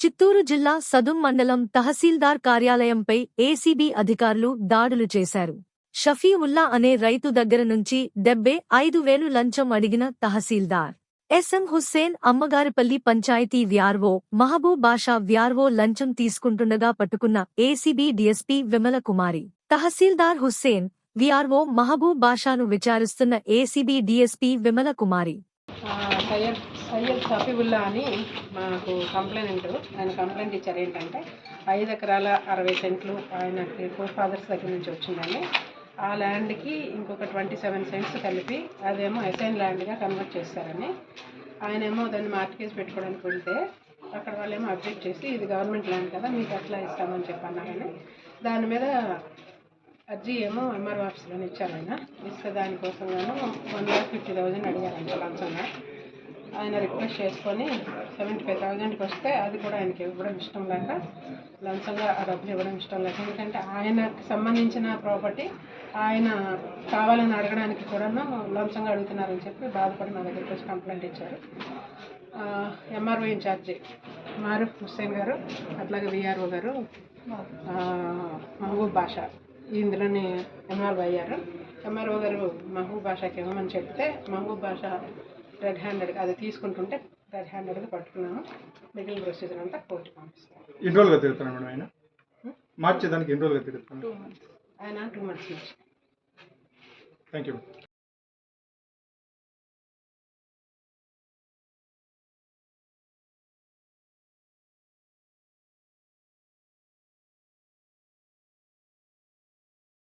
చిత్తూరు జిల్లా సదుం మండలం తహసీల్దార్ కార్యాలయంపై ఏసీబీ అధికారులు దాడులు చేశారు. షఫీవుల్లా అనే రైతు దగ్గర నుంచి డెబ్బే ఐదు వేలు లంచం అడిగిన తహసీల్దార్. SM Hussain Ammagaripalli panchayat VRO Mahaboob Basha VRO లంచం తీసుకుంటుండగా పట్టుకున్న ఏసీబీ డీఎస్పీ విమల కుమారి. తహసీల్దార్ హుస్సేన్ విఆర్ఓ మహబూబ్ బాషాను విచారిస్తున్న ఏసీబీ డీఎస్పీ విమల కుమారి. సయ్యద్ షఫీబుల్లా సఫీవుల్లా అని మాకు కంప్లైంట్ ఆయన కంప్లైంట్ ఇచ్చారు ఏంటంటే ఐదు ఎకరాల అరవై సెంట్లు ఆయనకి ఫోర్ ఫాదర్స్ దగ్గర నుంచి వచ్చిందండి. ఆ ల్యాండ్కి ఇంకొక ట్వంటీ సెవెన్ సెంట్స్ కలిపి అదేమో అసైన్ ల్యాండ్గా కన్వర్ట్ చేస్తారని. ఆయనేమో దాన్ని మార్టికేజ్ పెట్టుకోవడానికి వెళ్తే అక్కడ వాళ్ళేమో అబ్జెక్ట్ చేసి ఇది గవర్నమెంట్ ల్యాండ్ కదా మీకు అట్లా ఇస్తామని చెప్పి అన్నారని దాని మీద అర్జీ ఏమో ఎంఆర్ ఆఫీస్లోనే ఇచ్చారు ఆయన. ఇస్తే దానికోసం గాను వన్ ల్యాక్ ఫిఫ్టీ థౌజండ్ అడిగారంట లంచంగా ఆయన రిక్వెస్ట్ చేసుకొని సెవెంటీ ఫైవ్ థౌజండ్కి వస్తే అది కూడా ఆయనకి ఇవ్వడం ఇష్టం లేక లంచంగా ఆ డబ్బులు ఇవ్వడం ఇష్టం లేక. ఎందుకంటే ఆయనకు సంబంధించిన ప్రాపర్టీ ఆయన కావాలని అడగడానికి కూడాను లంచంగా అడుగుతున్నారని చెప్పి బాధపడి నా దగ్గరికి వచ్చి కంప్లైంట్ ఇచ్చారు. ఎంఆర్ఓ ఇన్ఛార్జి మారూఫ్ హుస్సేన్ గారు అట్లాగే విఆర్ఓ గారు మహబూబ్ భాష ఇందులోని ఎంఆర్ఓ అయ్యారు. ఎంఆర్ఓ గారు మహబూబ్ భాషకి ఇవ్వమని చెప్తే మహబూబ్ భాష రెడ్ హ్యాండెడ్ అది తీసుకుంటుంటే రెడ్ హ్యాండెడ్గా పట్టుకున్నాము మిగిలిన ప్రొసీజర్ అంతా కోర్టు పంపిస్తాం ఎన్ని రోజులుగా తిరుగుతున్నాడు మేడం ఆయన? మార్చేదానికి ఎన్ని రోజులుగా మంత్స్ ఆయన టూ మంత్స్ నుంచి. Thank you